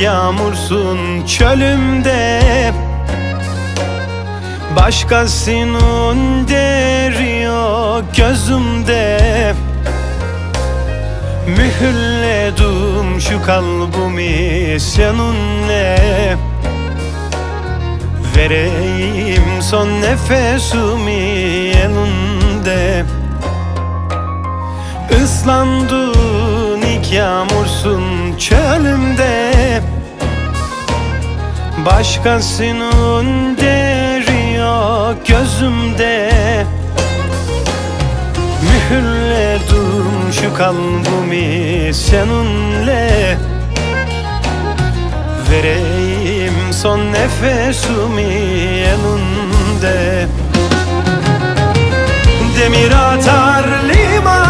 İlk yağmursun çölümde. Başkasının deri yok gözümde. Mühürledim şu kalbimi seninle. Vereyim son nefesimi elinde. Islandın ilk Başkasının deri yok gözümde. Mühürledim şu kalbimi seninle. Vereyim son nefesimi elinde. Demir atar limana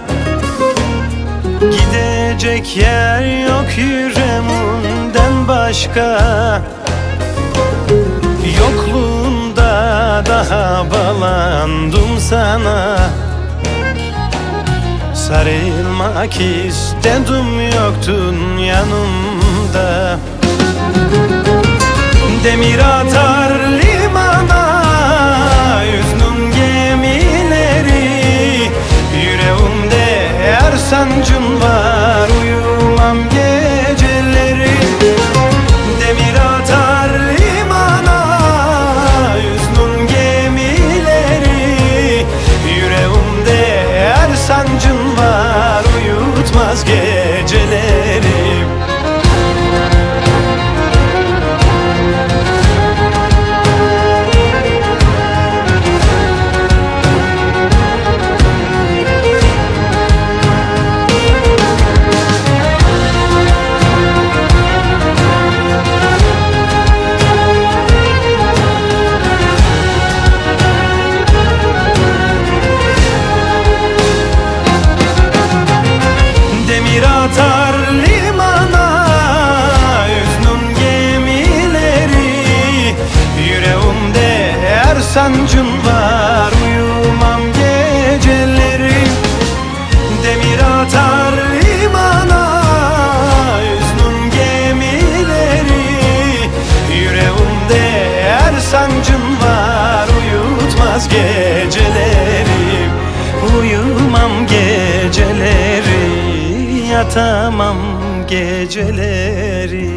Gidecek yer yok yüreğimden başka. Yokluğunda daha bağlandım sana. Sarılmak istedim yoktun yanımda. Demir atar limana Yüznün gemileri. Yüreğimde her sancın sancın Sancın var Uyumam geceleri. Demir atar limana Yüznün gemileri. Yüreğimde her sancın var Uyutmaz geceleri. Uyumam geceleri Yatamam geceleri